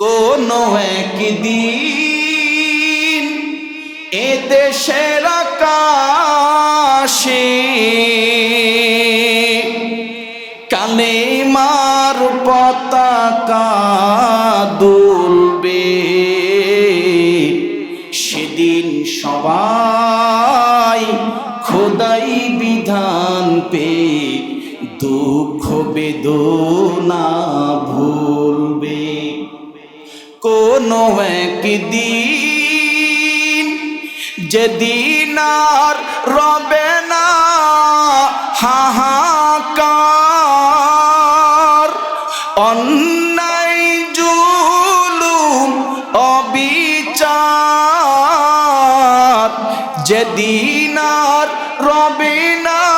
কোনো একদিন এ দেশের আকাশে কালে মার পতাকা দুলবে যেদিন আর রবে না হাহাকার। অন্যায় জুলুম অবিচার। যেদিন রবে না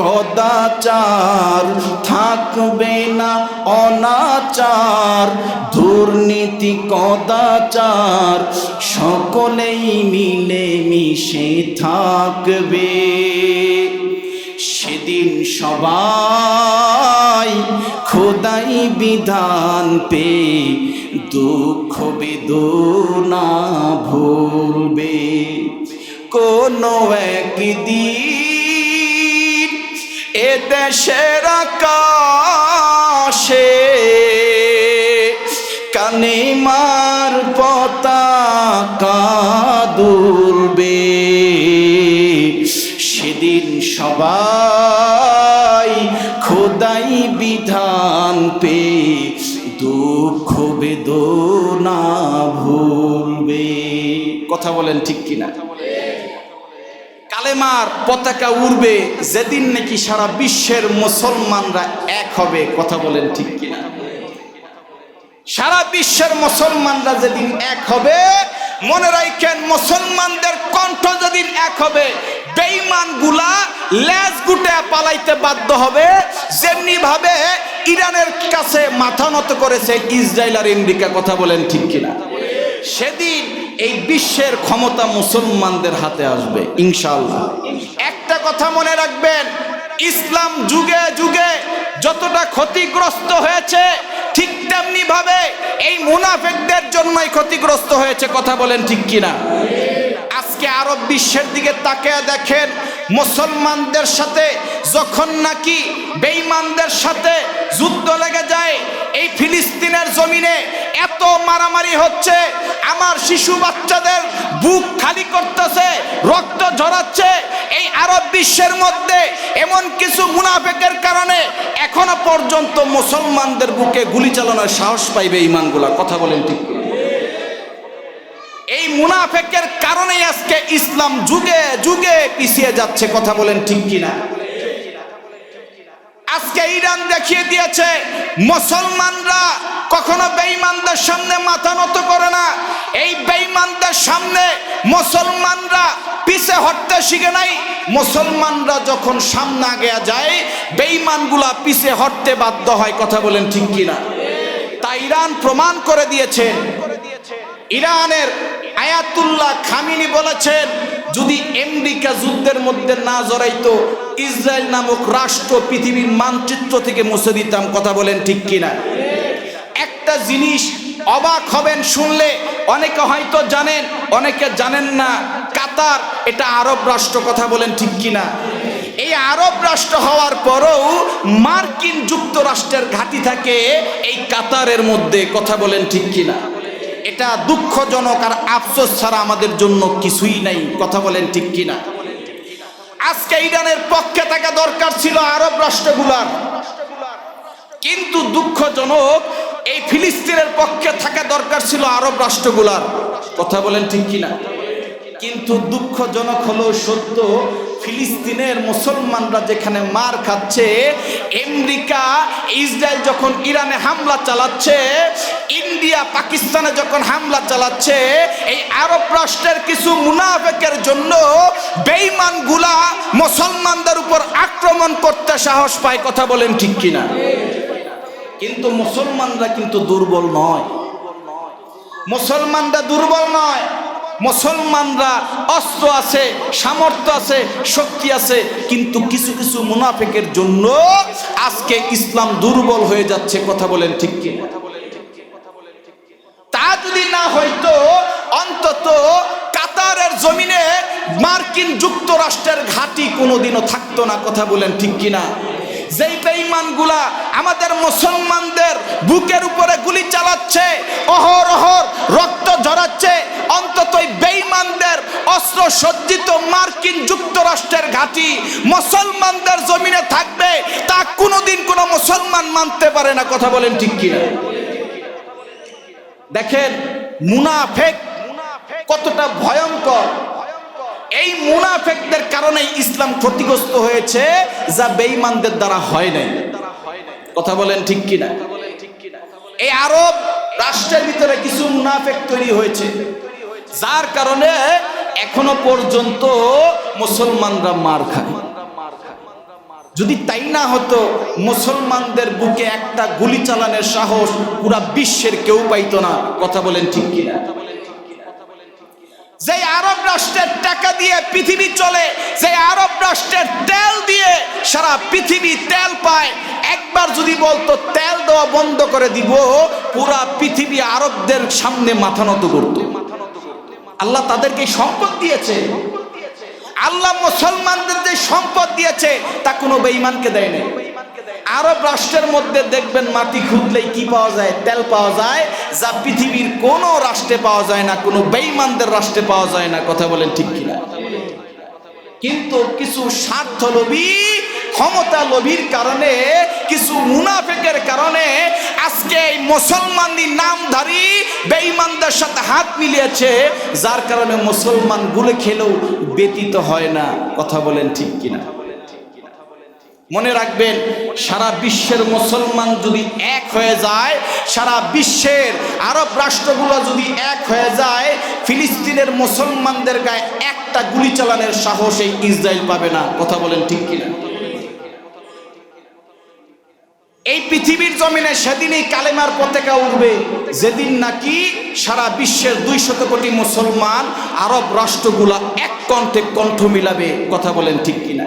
কদাচার থাকবে না অনাচার, দুর্নীতি কদাচার সকলেই মিলে মিশে থাকবে। সেদিন সবাই খোদাই বিধান পে দুঃখ বেদনা ভুলবে। কোনো একদিন এ দেশের আকাশে কানে মার পতাকা দুলবে। সেদিন সবাই খোদাই বিধান পে দুঃখ বেদনা ভুলবে। কথা বলেন ঠিক কিনা? কালেমার পতাকা উড়বে, যেদিন নাকি সারা বিশ্বের মুসলমানরা এক হবে, কথা বলেন ঠিক কিনা? সারা বিশ্বের মুসলমানরা যেদিন এক হবে, মনে রাখেন মুসলমানদের কণ্ঠ যেদিন এক হবে বেঈমানগুলা লেজ গুটে পালাইতে বাধ্য হবে যেমনি ভাবে ইরানের কাছে মাথা নত করেছে ইসরায়েল আর আমেরিকা, কথা বলেন ঠিক কিনা? সেদিন এই বিশ্বের ক্ষমতা মুসলমানদের হাতে আসবে, ইনশাআল্লাহ। একটা কথা মনে রাখবেন, ইসলাম যুগে যুগে যতটা ক্ষতিগ্রস্ত হয়েছে, ঠিক তেমনি ভাবে এই মুনাফেকদের জন্যই ক্ষতিগ্রস্ত হয়েছে, কথা বলেন ঠিক কিনা? আজকে আরব বিশ্বের দিকে তাকিয়ে দেখেন, মুসলমানদের সাথে যখন নাকি বেঈমানদের সাথে যুদ্ধ লেগে যায়, এই ফিলিস্তিনের জমিনে এত মারামারি হচ্ছে, আমার শিশু বাচ্চাদের বুক খালি করতেছে, রক্ত ঝরাচ্ছে, এই আরব বিশ্বের মধ্যে এমন কিছু মুনাফেকের কারণে এখনও পর্যন্ত মুসলমানদের বুকে গুলি চালানোর সাহস পাইবে ইমানগুলা কথা বলেন ঠিক এই মুনাফেকের কারণেই আজকে ইসলাম যুগে যুগে পিছিয়ে যাচ্ছে, কথা বলেন ঠিক কিনা? আজকে ইরান দেখিয়ে দিয়েছে, মুসলমানরা কখনো বেঈমানদের সামনে মাথা নত করে না। এই বেঈমানদের সামনে মুসলমানরা পিছে হটতে শিখে নাই। মুসলমানরা যখন সামনে আগে যায়, বেঈমানগুলা পিছে হটতে বাধ্য হয়, কথা বলেন ঠিক কিনা? তাই ইরান প্রমাণ করে দিয়েছে। ইরানের আয়াতুল্লাহ খামিনি বলেছেন, যদি আমেরিকা যুদ্ধের মধ্যে না জড়াইতো, ইসরায়েল নামক রাষ্ট্র পৃথিবীর মানচিত্র থেকে মুছে দিতাম, কথা বলেন ঠিক কিনা? একটা জিনিস অবাক হবেন শুনলে, অনেকে হয়তো জানেন, অনেকে জানেন না, কাতার এটা আরব রাষ্ট্র, কথা বলেন ঠিক কিনা? এই আরব রাষ্ট্র হওয়ার পরেও মার্কিন যুক্তরাষ্ট্রের ঘাঁটি থাকে এই কাতারের মধ্যে, কথা বলেন ঠিক কিনা? এটা দুঃখজনক আর আফসোস ছাড়া আমাদের জন্য কিছুই নাই। কথা বলেন ঠিক কিনা? আজকে ইরানের পক্ষে থাকা দরকার ছিল আরব রাষ্ট্রগুলার। কিন্তু দুঃখজনক, এই ফিলিস্তিনের পক্ষে থাকা দরকার ছিল আরব রাষ্ট্রগুলার। কথা বলেন ঠিক কিনা? কিন্তু দুঃখজনক হলো সত্য, ফিলিস্তিনের মুসলমানরা যেখানে মার খাচ্ছে, আমেরিকা, ইসরায়েল যখন ইরানে হামলা চালাচ্ছে, ইন্ডিয়া, পাকিস্তানে যখন হামলা চালাচ্ছে, এই আরব রাষ্ট্রের কিছু মুনাফেকের জন্য বেঈমানগুলা মুসলমানদের উপর আক্রমণ করতে সাহস পায়, কথা বলেন ঠিক কিনা? কিন্তু মুসলমানরা কিন্তু দুর্বল নয়। মুসলমানরা দুর্বল নয়। মুসলমানরা অস্ত্র আছে, সামর্থ্য আছে, শক্তি আছে, কিন্তু কিছু কিছু মুনাফেকের জন্য আজকে ইসলাম দুর্বল হয়ে যাচ্ছে, কথা বলেন ঠিক কি? তা যদি না হয়তো অন্তত কাতারের জমিনে মার্কিন যুক্তরাষ্ট্রের ঘাঁটি কোনোদিনও থাকতো না, কথা বলেন ঠিক কিনা? যেই বেঈমানগুলা আমাদের মুসলমানদের বুকের উপরে গুলি চালাচ্ছে, অহর অহর রক্ত ঝরাচ্ছে, অন্তত বেঈমানদের অস্ত্র সজ্জিত মার্কিন যুক্তরাষ্ট্রের ঘাঁটি মুসলমানদের জমিনে থাকবে, তা কোনোদিন কোনো মুসলমান মানতে পারে না, কথা বলেন ঠিক কিনা? দেখেন মুনাফেক কতটা ভয়ঙ্কর। এই মুনাফেকদের কারণে ইসলাম ক্ষতিগ্রস্ত হয়েছে, যা বেঈমানদের দ্বারা হয় নাই। কথা বলেন ঠিক কিনা? এই আরব রাষ্ট্রের ভিতরে কিছু মুনাফেক তৈরি হয়েছে, যার কারণে এখনও পর্যন্ত মুসলমানরা মার খায়। যদি তাই না হতো, মুসলমানদের বুকে একটা গুলি চালানোর সাহস পুরা বিশ্বের কেউ পাইতো না। কথা বলেন ঠিক কিনা? যে আরব রাষ্ট্রের টাকা দিয়ে পৃথিবী চলে যে আরব রাষ্ট্রের তেল দিয়ে সারা পৃথিবী তেল পায়, একবার যদি বলতো তেল দেওয়া বন্ধ করে দিব, পুরা পৃথিবী আরবদের সামনে মাথা নত করতো। আল্লাহ তাদেরকে সম্পদ দিয়েছে। আল্লাহ মুসলমানদের যে সম্পদ দিয়েছে, তা কোনো বেঈমানকে দেয়নি আরব রাষ্ট্রের মধ্যে দেখবেন মাটি খুঁজলেই কি পাওয়া যায়? তেল পাওয়া যায়। যা পৃথিবীর কোনো রাষ্ট্রে পাওয়া যায় না, কোনো বেঈমানদের রাষ্ট্রে পাওয়া যায় না। কথা বলেন ঠিক কিনা? কিন্তু কিছু স্বার্থ লোভী ক্ষমতা লোভীর কারণে, কিছু মুনাফেকের কারণে আজকে এই মুসলমানদের নামধারী বেঈমানদের সাথে হাত মিলিয়েছে, যার কারণে মুসলমান গুলে খেলেও ব্যতীত হয় না। কথা বলেন ঠিক কিনা? মনে রাখবেন, সারা বিশ্বের মুসলমান যদি এক হয়ে যায়, সারা বিশ্বের আরব রাষ্ট্রগুলো যদি এক হয়ে যায়, ফিলিস্তিনের মুসলমানদের গায়ে একটা গুলি চালানোর সাহস এই ইসরায়েল পাবে না। কথা বলেন ঠিক কিনা? এই পৃথিবীর জমিনে সেদিনই কালেমার পতাকা উঠবে, যেদিন নাকি সারা বিশ্বের দুই শত কোটি মুসলমান আরব রাষ্ট্রগুলা এক কণ্ঠে কণ্ঠ মিলাবে। কথা বলেন ঠিক কিনা?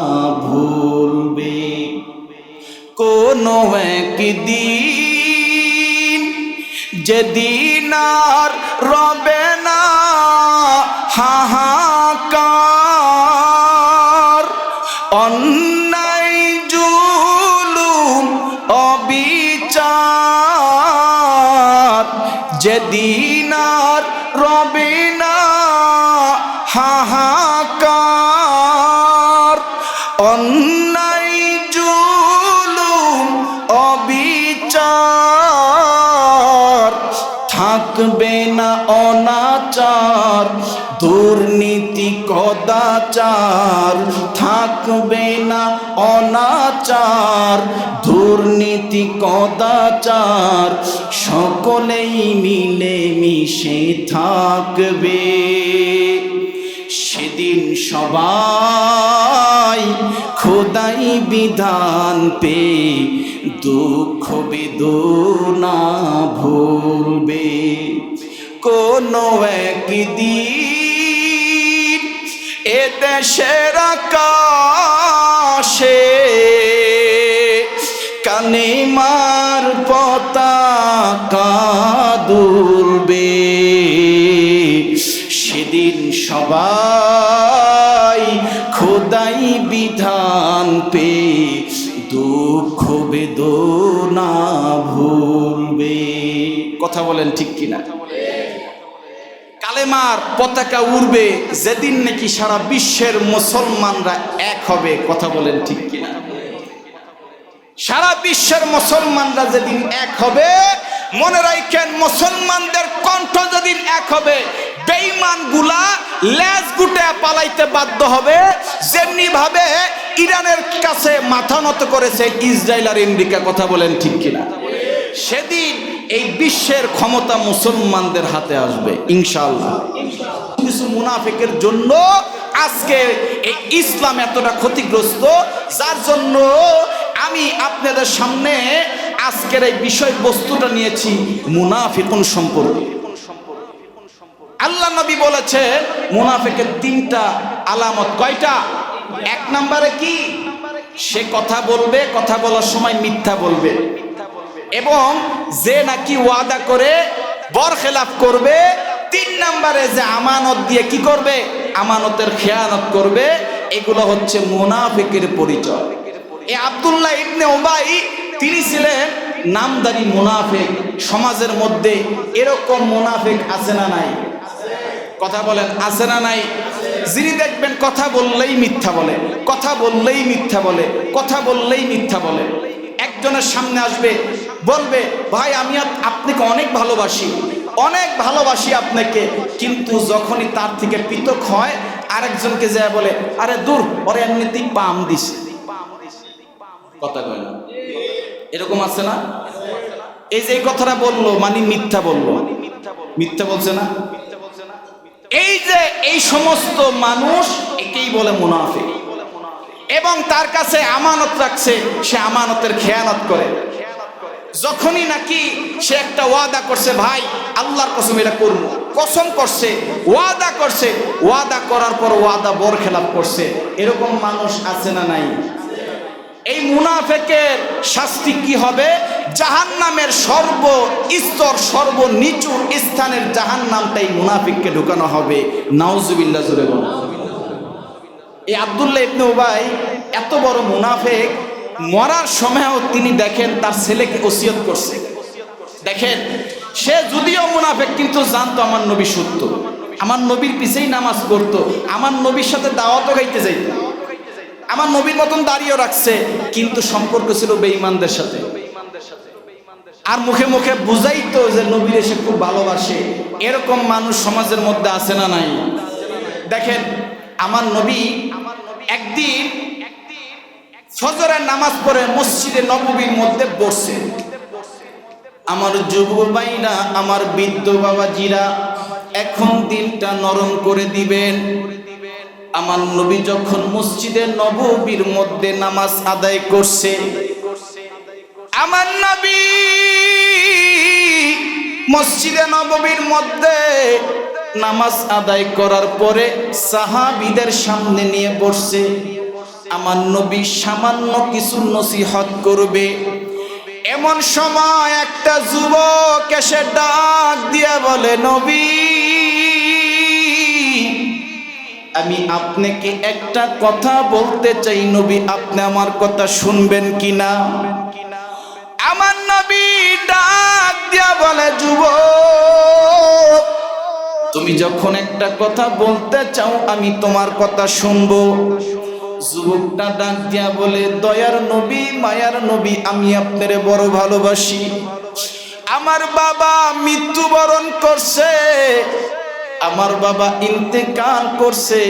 কোনো একদিন যেদিন আর রবে না। হাহাকার অবিচার থাকবে না অনাচার, দুর্নীতি কদাচার। থাকবে না অনাচার, দুর্নীতি কদাচার। সকলেই মিলে মিশে থাকবে। সেদিন সবাই খোদাই বিধান পে দুঃখ বেদনা ভুলবে। কোনো একদিন এ দেশের আকাশে কানে মার পতাকা দুলবে। সেদিন সবাই খোদাই বিধান পে, দুঃখ বেদনা ভুলবে। কথা বলেন ঠিক কিনা? কালেমার পতাকা উড়বে, যেদিন নাকি সারা বিশ্বের মুসলমানরা এক হবে, কথা বলেন ঠিক কিনা? সারা বিশ্বের মুসলমানরা যেদিন এক হবে, মনে রাখেন মুসলমানদের কণ্ঠ যেদিন এক হবে বেঈমানগুলা লেজ গুটে পালাইতে বাধ্য হবে। যেমনি ভাবে ইরানের কাছে মাথা নত করেছে ইসরায়েল আর আমেরিকা, কথা বলেন ঠিক কিনা? সেদিন এই বিশ্বের ক্ষমতা মুসলমানদের হাতে আসবে, ইনশাআল্লাহ। কিছু মুনাফিকের জন্য আজকে এই ইসলাম এতটা ক্ষতিগ্রস্ত, যার জন্য আমি আপনাদের সামনে আজকের এই বিষয়বস্তুটা নিয়েছি মুনাফিকুন সম্পর্কে। আল্লাহ নবী বলেছে, মুনাফেকের তিনটা আলামত কয়টা? এক নম্বরে কি? সে কথা বলবে, কথা বলার সময় মিথ্যা বলবে। এবং যে নাকি ওয়াদা করে বর খেলাফ করবে, তিন নম্বরে যে আমানত দিয়ে কি করবে? আমানতের খেয়ানত করবে, এগুলো হচ্ছে মুনাফিকের পরিচয়। এ আব্দুল্লাহ ইবনে ওবাই তিনি ছিলেন নামদারি মুনাফিক, সমাজের মধ্যে এরকম মুনাফিক আছে না নাই? কথা বলেন, আছে না নাই? যিনি দেখবেন কথা বললেই মিথ্যা বলে, কথা বললেই মিথ্যা বলে, কথা বললেই মিথ্যা বলে। একজনের সামনে আসবে, বলবে, ভাই, আমি আপ- আপনাকে অনেক ভালোবাসি অনেক ভালোবাসি আপনাকে। কিন্তু যখনই তার থেকে পৃথক হয়, আরেকজনকে যায় বলে, আরে দূর, ওরে এমনিতেই পাম দিস কথা কয় না। এরকম আছে না? এই যে কথাটা বলল মানে মিথ্যা বলল। মিথ্যা বলছে না? এই যে এই সমস্ত মানুষ, একেই বলে মুনাফিক। এবং তার কাছে আমানত রাখছে, সে আমানতের খেয়ানত করে। যখনই নাকি সে একটা ওয়াদা করছে, ভাই, আল্লাহর কসম, এটা করব। কসম করছে, ওয়াদা করছে, ওয়াদা করার পর ওয়াদা বর খেলাপ করছে। এরকম মানুষ আছে না নাই? এই মুনাফেকের শাস্তি কি হবে? জাহান্নামের সর্ব স্তর সর্বনিচু স্থানের জাহান্নামটাই মুনাফিককে ঢুকানো হবে। নাউজুবিল্লাহ জুড়ে। এই আব্দুল্লাহ ইবনে উবাই এত বড় মুনাফেক, মরার সময়ও তিনি দেখেন তার ছেলেকে ওসিয়ত করছে। দেখেন, সে যদিও মুনাফেক, কিন্তু জানতো আমার নবী সত্য। আমার নবীর পিছেই নামাজ পড়তো, আমার নবীর সাথে দাওয়াতও গাইতে যাইতো। আমার নবীর মতন দাঁড়িয়ে রাখছে, কিন্তু সম্পর্ক ছিল বেঈমানদের সাথে। আর মুখে মুখে বুঝাইতো যে নবীর এসে খুব ভালোবাসে। এরকম মানুষ সমাজের মধ্যে আছে না নাই? দেখেন, আমার নবী একদিন নামাজ পড়ে মসজিদে নববীর মধ্যে বসছে। আমার যুব ভাইরা, আমার বৃদ্ধ বাবাজিরা, এখন দিনটা নরম করে দিবেন। আমার নবী যখন মসজিদে নববীর মধ্যে নামাজ আদায় করছে আমার নবী মসজিদে নববীর মধ্যে নামাজ আদায় করার পরে সাহাবিদের সামনে নিয়ে বসছে। আমার নবী সামান্য কিছু নসিহত করবে। এমন সময় একটা যুবক এসে ডাক দিয়া বলে, নবী, আমি আপনাকে একটা কথা বলতে চাই। নবী, আপনি আমার কথা শুনবেন কিনা? ডাক দিয়া বলে যুব তুমি যখন একটা কথা বলতে চাও, আমি তোমার কথা শুনব। যুবকটা ডাক দিয়া বলে, দয়ার নবী, মায়ার নবী, আমি আপনারে বড় ভালোবাসি। আমার বাবা মৃত্যুবরণ করছে, আমার বাবা ইন্তেকাল করছে।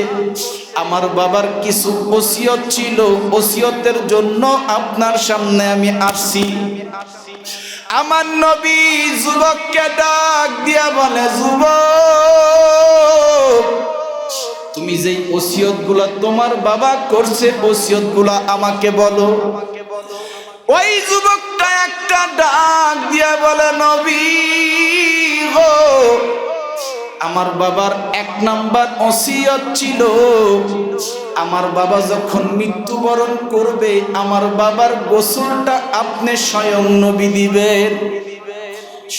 আমার বাবার কিছু ওসিয়ত ছিল, ওসিয়তের জন্য আপনার সামনে আমি আসছি। আমার নবী যুবককে ডাক দিয়া বলে, যুবক, তুমি যেই ওসিয়তগুলা তোমার বাবা করছে ওসিয়তগুলা আমাকে বলো। ওই যুবকটা একটা ডাক দিয়া বলে, নবী আমার বাবার এক নাম্বার ওসিয়ত ছিল। আমার বাবা যখন মৃত্যুবরণ করবে, আমার বাবার গোসলটা আপনি স্বয়ং নবী দিবেন।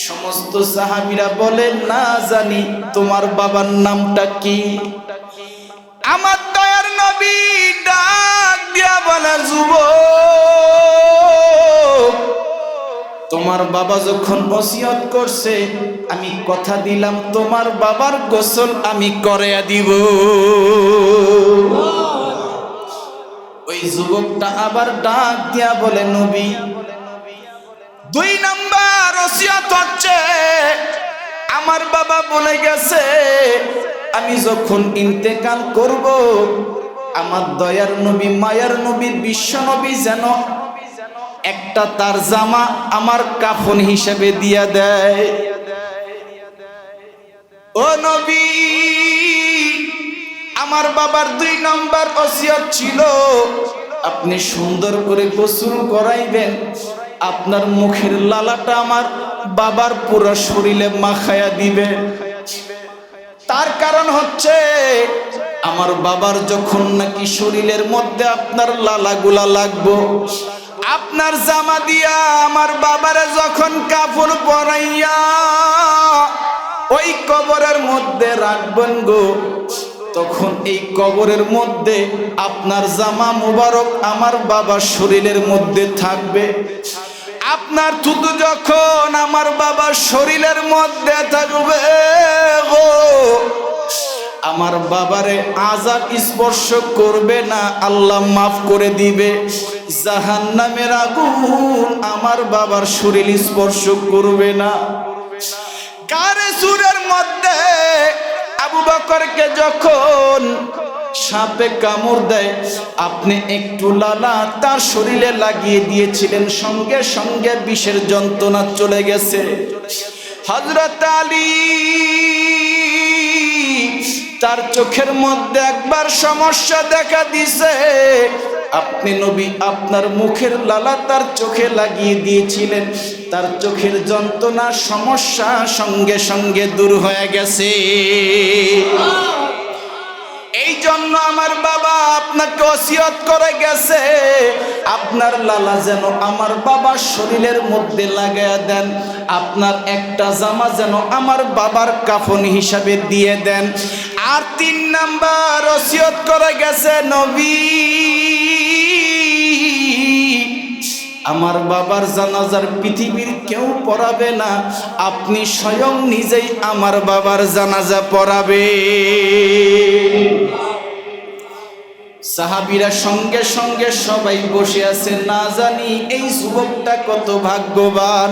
সমস্ত সাহাবীরা বলে, না জানি তোমার বাবার নামটা কি? আমার দয়ার নবী ডাক দিয়া বলে, যুবক তোমার বাবা যখন বসিয়ত করছে, আমি কথা দিলাম, তোমার বাবার গোসল আমি করে দিব। ওই যুবকটা আবার ডাক দিয়া বলে, নবী, দুই নাম্বার ওসিয়ত হচ্ছে, আমার বাবা বলে গেছে, আমি যখন ইন্তেকাল করব, আমার দয়ার নবী, মায়ার নবী, বিশ্ব নবী যেন একটা তার জামা আমার কাফন হিসেবে দিয়া দেয়। ও আমার বাবার দুই নম্বর ওসিয়ত ছিল, আপনি সুন্দর করে গোসল করাইবেন, আপনার মুখের লালাটা আমার বাবার পুরো শরীরে মাখায়া দিবেন। তার কারণ হচ্ছে, আমার বাবার যখন নাকি শরীরের মধ্যে আপনার লালাগুলা লাগবো আপনার জামা দিয়া আমার বাবারে যখন কাপড় পরাইয়া ওই কবরের মধ্যে রাখবেন গো, তখন এই কবরের মধ্যে আপনার জামা মুবারক আমার বাবার শরীরের মধ্যে থাকবে। আপনার থুতু যখন আমার বাবার শরীরের মধ্যে থাকবে গো আমার বাবারে আজাব স্পর্শ করবে না, আল্লাহ মাফ করে দিবে। জাহান নামের আগুন আমার বাবার শরীর স্পর্শ করবে না। কারে সুরের মধ্যে আবু বকরকে যখন সাপে কামড় দেয়, আপনি একটু লালা তার শরীরে লাগিয়ে দিয়েছিলেন, সঙ্গে সঙ্গে বিষের যন্ত্রণা চলে গেছে। হজরত আলী তার চোখের মধ্যে একবার সমস্যা দেখা দিছে। আপনি নবী, আপনার মুখের লালা তার চোখে লাগিয়ে দিয়েছিলেন। তার চোখের যন্ত্রণা, সমস্যা সঙ্গে সঙ্গে দূর হয়ে গেছে। জন্য আমার বাবা আপনাকে ওসিয়ত করে গেছে। আপনার লালা যেন আমার বাবার শরীরের মধ্যে লাগায়া দেন। আপনার একটা জামা যেন আমার বাবার কাফন হিসাবে দিয়ে দেন। আর তিন নাম্বার ওসিয়ত করে গেছে নবী। আমার বাবার জানাজার পৃথিবীর কেউ পড়াবে না। আপনি স্বয়ং নিজেই আমার বাবার জানাজা পড়াবে। সাহাবিরা সঙ্গে সঙ্গে সবাই বসে আছে, না জানি এই যুবকটা কত ভাগ্যবান।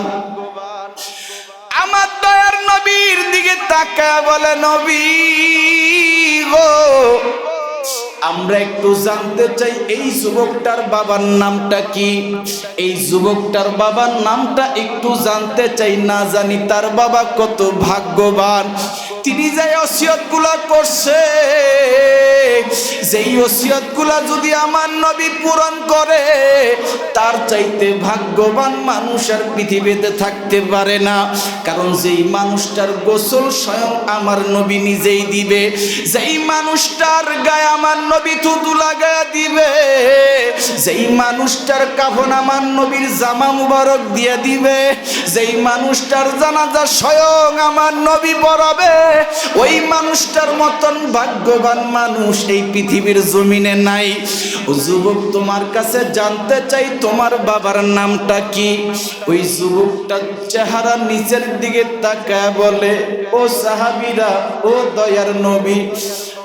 আমার দয়ার নবীর দিকে তাকায় বলে, নবী গো, আমরা একটু জানতে চাই, এই যুবকটার বাবার নামটা কি? এই যুবকটার বাবার নামটা একটু জানতে চাই, না জানি তার বাবা কত ভাগ্যবান। তিনি যে অসিয়তগুলা করছে, যেই ওসিয়তগুলা যদি আমার নবী পূরণ করে, তার চাইতে ভাগ্যবান মানুষ আর পৃথিবীতে থাকতে পারে না। কারণ যেই মানুষটার গোসল স্বয়ং আমার নবী নিজেই দিবে, যেই মানুষটার গায়ে আমার নবী থুতু লাগায় দিবে, যেই মানুষটার কাফন আমার নবীর জামা মুবারক দিয়ে দিবে, যেই মানুষটার জানাজা স্বয়ং আমার নবী পড়াবে। ওই মানুষটার মতন ভাগ্যবান মানুষ এই পৃথিবীর জমিনে নাই। যুবক তোমার কাছে জানতে চাই, তোমার বাবার নামটা কি? ওই যুবকটার চেহারা নিচের দিকে তাকায় বলে, ও সাহাবিরা, ও দয়ার নবী,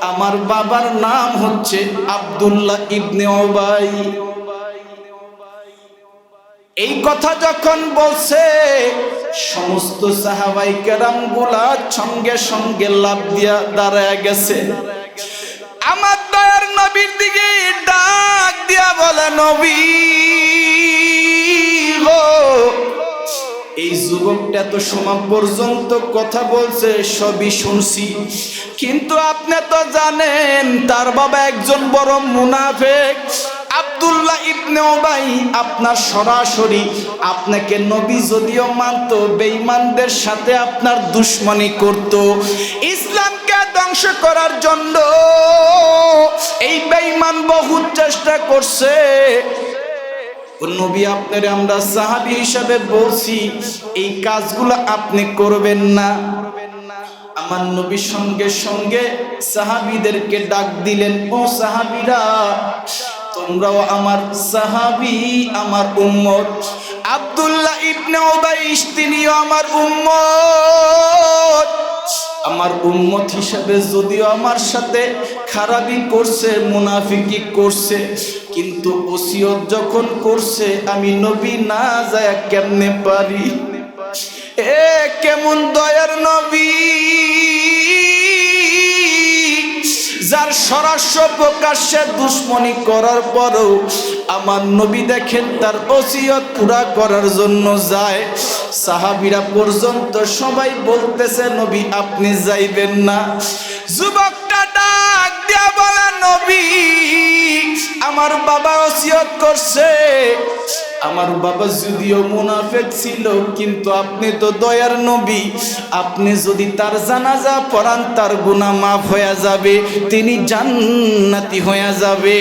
আমার বাবার নাম হচ্ছে আব্দুল্লাহ ইবনে ওবাই। এই কথা যখন বলছে, সমস্ত সাহাবাই কেরামগুলা সঙ্গে সঙ্গে লাভ দিয়া দাঁড়ায় গেছে। আমার দয়ার নবীর দিকে ডাক দিয়া বলে, নবী এই যুবকটা তো সময় পর্যন্ত কথা বলছে, সবই শুনছি। কিন্তু আপনি তো জানেন, তার বাবা একজন বড় মুনাফেক। আব্দুল্লাহ ইবনে ওবাই আপনার সরাসরি আপনাকে নবী যদিও মানত, বেঈমানদের সাথে আপনার দুশ্মনী করত। ইসলামকে ধ্বংস করার জন্য এই বেঈমান বহুত চেষ্টা করছে। নবী, আপনারে আমরা সাহাবি হিসাবে বলছি, এই কাজগুলো আপনি করবেন না। আমার নবীর সঙ্গে সঙ্গে সাহাবিদেরকে ডাক দিলেন, ও সাহাবিরা তোমরাও আমার সাহাবি, আমার উম্মত। আব্দুল্লাহ ইবনে ওবাইশ তিনিও আমার উম্মত। আমার উম্মত হিসাবে যদিও আমার সাথে খারাপই করছে মুনাফিকি করছে, কিন্তু ওসিয়ত যখন করছে, আমি নবী না যায় কেমনে পারি? এ কেমন দয়ার নবী? যার সরাস্য প্রকাশ্যে দুশ্মনী করার পরেও আমার নবী দেখেন তার ওসিয়ত পুরা করার জন্য যায়। সাহাবিরা পর্যন্ত সবাই বলতেছে, নবী, আপনি যাইবেন না। যুবকটা ডাক দিয়া বলে, নবী, আমার বাবা ওসিয়ত করছে। আমার বাবা যদিও মুনাফেক ছিল, কিন্তু আপনি তো দয়ার নবী। আপনি যদি তার জানাজা পড়ান, তার গুনাহ মাফ হয়ে যাবে, তিনি জান্নাতি হয়ে যাবে।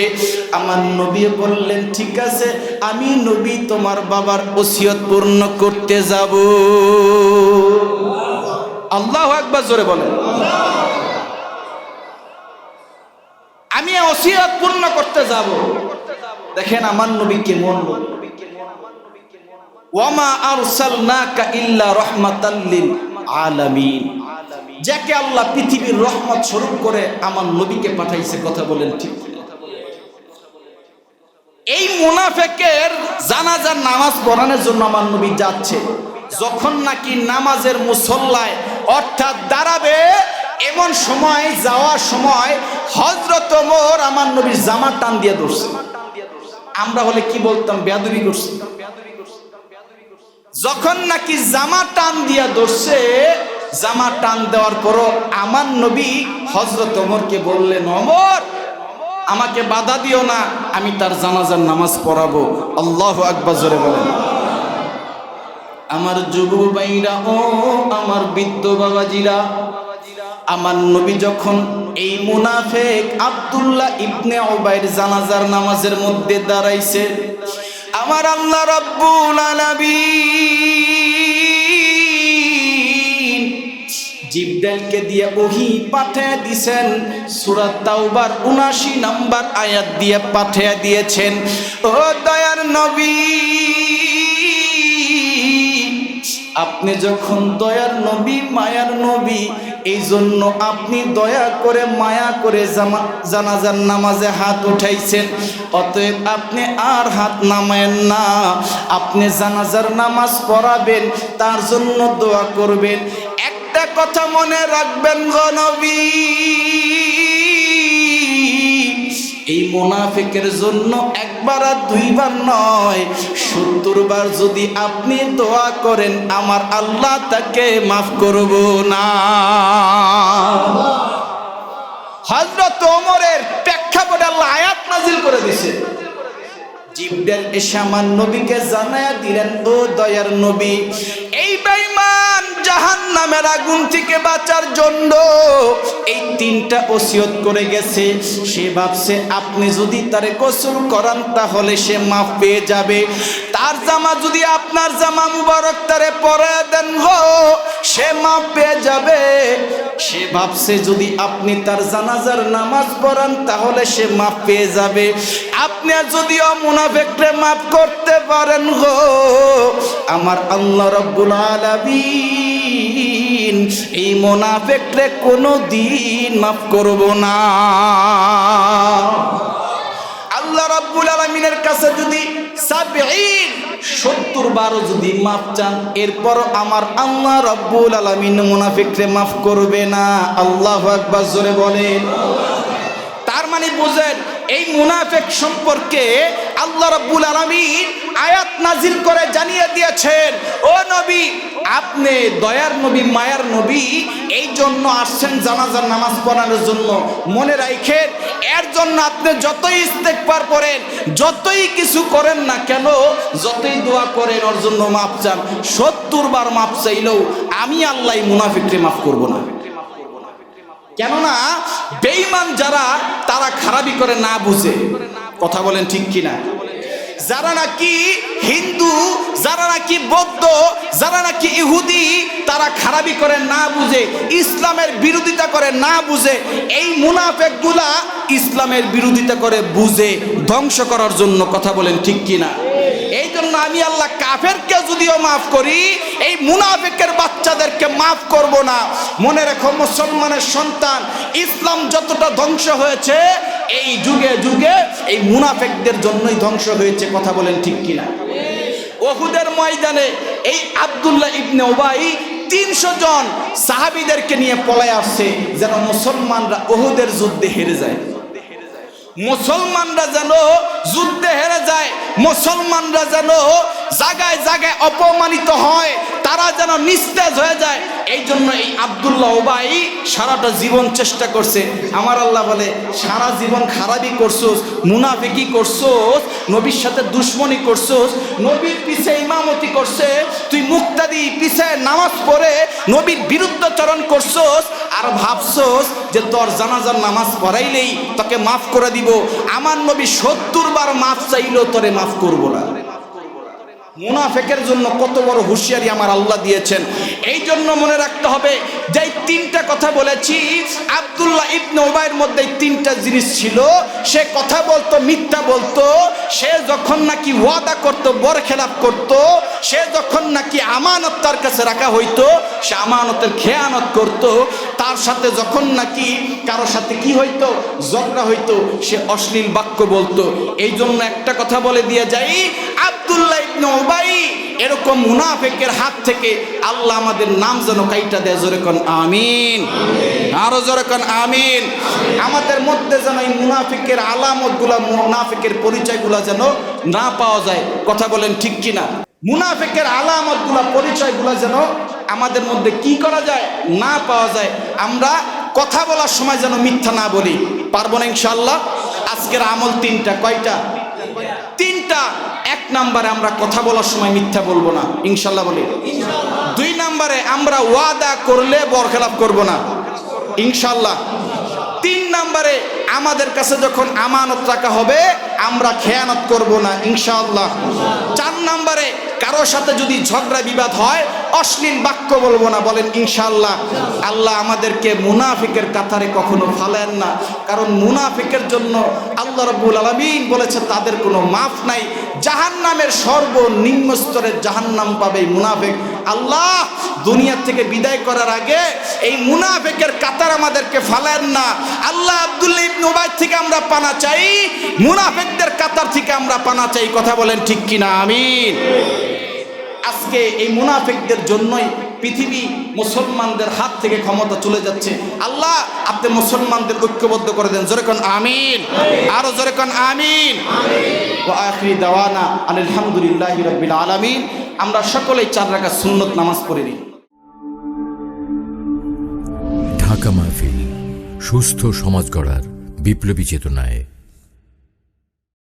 আমার নবী বললেন, ঠিক আছে, আমি নবী, তোমার বাবার ওসিয়ত পূর্ণ করতে যাব। আল্লাহ একবার জোরে বলেন। আমি ওসিয়ত পূর্ণ করতে যাব। দেখেন আমার নবী কেমন ওয়ামা আরসালনাকা ইল্লা আলামিন। যাকে আল্লাহ পৃথিবীর রহমত স্বরূপ করে আমার নবীকে পাঠাইছে কথা বলেন ঠিক এই মুনাফেকের জানাজার নামাজ পড়ানোর জন্য আমার নবী যাচ্ছে। যখন নাকি নামাজের মুসল্লায় অর্থাৎ দাঁড়াবে, এমন সময়, যাওয়ার সময় হজরত মোর আমার নবীর জামা টান দিয়ে ধরছে। আমরা হলে কি বলতাম? বেয়াদুবি করছি। যখন নাকি জামা টান দিয়া ধরছে, জামা টান দেওয়ার পরও আমার নবী হজরত ওমরকে বললেন অমর আমাকে বাধা দিও না, আমি তার জানাজার নামাজ পড়াবো। আল্লাহ আকবার জোরে বলেন। আমার যুবক ভাইরা, ও আমার বৃদ্ধ বাবাজিরা, আমার নবী যখন এই মুনাফেক আব্দুল্লাহ ইবনে ওবাইর জানাজার নামাজের মধ্যে দাঁড়াইছে আমার আল্লাহ রব্বুল আলামিন জিবদালকে দিয়ে ওহি পাঠিয়ে দিছেন সূরা তাওবার 79 নাম্বার আয়াত দিয়ে পাঠিয়ে দিয়েছেন। ও দয়ার নবী! আপনি যখন দয়ার নবী, মায়ার নবী এই জন্য আপনি দয়া করে মায়া করে জানাজার নামাজে হাত উঠাইছেন। অতএব আপনি আর হাত নামায়েন না। আপনি জানাজার নামাজ পড়াবেন, তার জন্য দোয়া করবেন। একটা কথা মনে রাখবেন গো নবী। এই মোনাফেকের জন্য একবার আর দুইবার নয়, সত্তর বার যদি আপনি দোয়া করেন, আমার আল্লাহ তাকে মাফ করব না। হজরত ওমরের প্রেক্ষাপটে আল্লাহ আয়াত নাজিল করে দিছে। জিব্রাইল এসে আমার নবীকে জানায়া দিলেন, ও দয়ার নবী, এই বেঈমান জাহান্নামের আগুন থেকে বাঁচার জন্য এই তিনটা ওসিয়ত করে গেছে। সে ভাবছে, আপনি যদি তারে গোসল করান, তাহলে সে মাফ পেয়ে যাবে। তার জামা যদি আপনার জামা মুবারক তারে পরে দেন গো সে মাফ পেয়ে যাবে। সে ভাবছে, যদি আপনি তার জানাজার নামাজ পড়ান, তাহলে সে মাফ পেয়ে যাবে। আপনি যদিও মুনাফেকরে মাফ করতে পারেন গো আমার আল্লাহ রব্বুল আলামিন এই মুনাফেকরে কোনো দিন মাফ করব না। আল্লাহ রাব্বুল আলামিনের কাছে যদি সাবঈন সত্তর বারো যদি মাফ চান এরপর আমার আল্লাহ রাব্বুল আলামিন মুনাফিকরে মাফ করবে না। আল্লাহ আকবার জোরে বলেন। তার মানে বুঝেন, এই মুনাফেক সম্পর্কে আল্লাহ রাব্বুল আলামিন আয়াত নাজিল করে জানিয়ে দিয়েছেন, ও নবী, আপনি দয়ার নবী, মায়ার নবী এই জন্য আসছেন জানাজার নামাজ পড়ানোর জন্য। মনে রাখেন এর জন্য আপনি যতই ইস্তেকবার করেন, যতই কিছু করেন না কেন, যতই দোয়া করেন, ওর জন্য মাপ চান। সত্তর বার মাপ চাইলেও আমি আল্লাহ মুনাফিকরে মাফ করব না। কেননা, বেঈমান যারা, তারা খারাপি করে না বুঝে। কথা বলেন ঠিক কিনা? যারা নাকি হিন্দু, যারা নাকি বৌদ্ধ, যারা নাকি ইহুদি, তারা খারাপি করে না বুঝে, ইসলামের বিরোধিতা করে না বুঝে, এই মুনাফেকগুলা ইসলামের বিরোধিতা করে বুঝে, ধ্বংস করার জন্য কথা বলেন ঠিক কিনা? এই জন্য আমি আল্লাহ কাফেরকে যদিও মাফ করি, এই মুনাফিকের বাচ্চাদেরকে মাফ করব না। মনে রেখো, মুসলমানের সন্তান, ইসলাম যতটা ধ্বংস হয়েছে এই যুগে যুগে এই মুনাফেকদের জন্যই ধ্বংস হয়েছে কথা বলেন ঠিক কিনা? ওহুদের ময়দানে এই আব্দুল্লাহ ইবনে ওবাই তিনশো জন সাহাবিদেরকে নিয়ে পলায় আসছে যেন মুসলমানরা ওহুদের যুদ্ধে হেরে যায়। মুসলমানরা যেন যুদ্ধে হেরে যায়, মুসলমানরা যেন জায়গায় জায়গায় অপমানিত হয় তারা যেন নিস্তেজ হয়ে যায়, এই জন্য এই আবদুল্লাহ ওবাই সারাটা জীবন চেষ্টা করছে। আমার আল্লাহ বলে, সারা জীবন খারাপই করছোস মুনাফিকি করছোস, নবীর সাথে দুশ্মনী করছোস, নবীর পিছে ইমামতি করছে, তুই মুক্তাদি পিছে নামাজ পড়ে নবীর বিরুদ্ধচরণ করছোস আর ভাবছোস যে তোর জানাজার নামাজ পড়াইলেই তোকে মাফ করে দিব। আমার নবী সত্তর বার মাফ চাইলেও তোরে মাফ করব না। মুনাফেকের জন্য কত বড় হুঁশিয়ারি আমার আল্লাহ দিয়েছেন। এই জন্য মনে রাখতে হবে যে তিনটা কথা বলেছি, আব্দুল্লাহ ইবনে ওবাইয়ের মধ্যে তিনটা জিনিস ছিল। সে কথা বলতো, মিথ্যা বলতো। সে যখন নাকি ওয়াদা করতো বর খেলাপ করত, সে যখন নাকি আমানত তার কাছে রাখা হইতো, সে আমানতের খেয়ানত করত। তার সাথে যখন নাকি কারও সাথে কি হইতো, ঝগড়া হইতো, সে অশ্লীল বাক্য বলতো। এই জন্য একটা কথা বলে দিয়ে যাই, আব্দুল্লাহ ইবনে উবাই এরকম মুনাফেকের হাত থেকে আল্লাহ আমাদের নাম যেন কাইটা দেয়, জোরে কোন আমিন। আরও জোরে কোন আমিন। আমাদের মধ্যে যেন এই মুনাফিকের আলামতগুলা, মুনাফিকের পরিচয়গুলা যেন না পাওয়া যায়, কথা বলেন ঠিক কিনা? মুনাফিকের আলামতগুলা, পরিচয়গুলা যেন আমাদের মধ্যে কি করা যায়, না পাওয়া যায়, আমরা কথা বলার সময় যেন মিথ্যা না বলি। পারব না ইনশাল্লাহ আজকের আমল তিনটা, কয়টা? তিনটা, এক নাম্বারে আমরা কথা বলার সময় মিথ্যা বলব না। ইনশাল্লাহ বলি। দুই নাম্বারে আমরা ওয়াদা করলে বরখেলাপ করব না। ইনশাল্লাহ। তিন নাম্বারে আমাদের কাছে যখন আমানত রাখা হবে, আমরা খেয়ানত করব না, ইনশাআল্লাহ। চার নাম্বারে, কারও সাথে যদি ঝগড়া বিবাদ হয়, অশ্লীল বাক্য বলব না, বলেন ইনশাআল্লাহ। আল্লাহ আমাদেরকে মুনাফিকের কাতারে কখনো ফালেন না। কারণ মুনাফিকের জন্য আল্লাহ রব্বুল আলমিন বলেছে, তাদের কোনো মাফ নাই। জাহান্নামের সর্বনিম্ন স্তরের জাহান্নাম পাবে মুনাফিক। আল্লাহ দুনিয়া থেকে বিদায় করার আগে এই মুনাফেকের কাতার আমাদেরকে ফালেন না। আল্লাহ আব্দুল্লাহ ইবনে উবাই থেকে আমরা পানা চাই, মুনাফিকদের কাতার থেকে আমরা পানা চাই। কথা বলেন ঠিক কিনা? আমিন। আজকে এই মুনাফেকদের জন্যই পৃথিবী মুসলমানদের হাত থেকে ক্ষমতা চলে যাচ্ছে। আল্লাহ আপনি মুসলমানদের ঐক্যবদ্ধ করে দেন। জোরেকন আমিন। আরও জোরেকন আমিন। ও আখরি দাওয়ানা আলহামদুলিল্লাহি রাব্বিল আলামিন। আমরা সকলেই চার রাখা সুন্নত নামাজ পড়ে নিই। ঢাকা মাহফিল, সুস্থ সমাজ গড়ার বিপ্লবী চেতনায়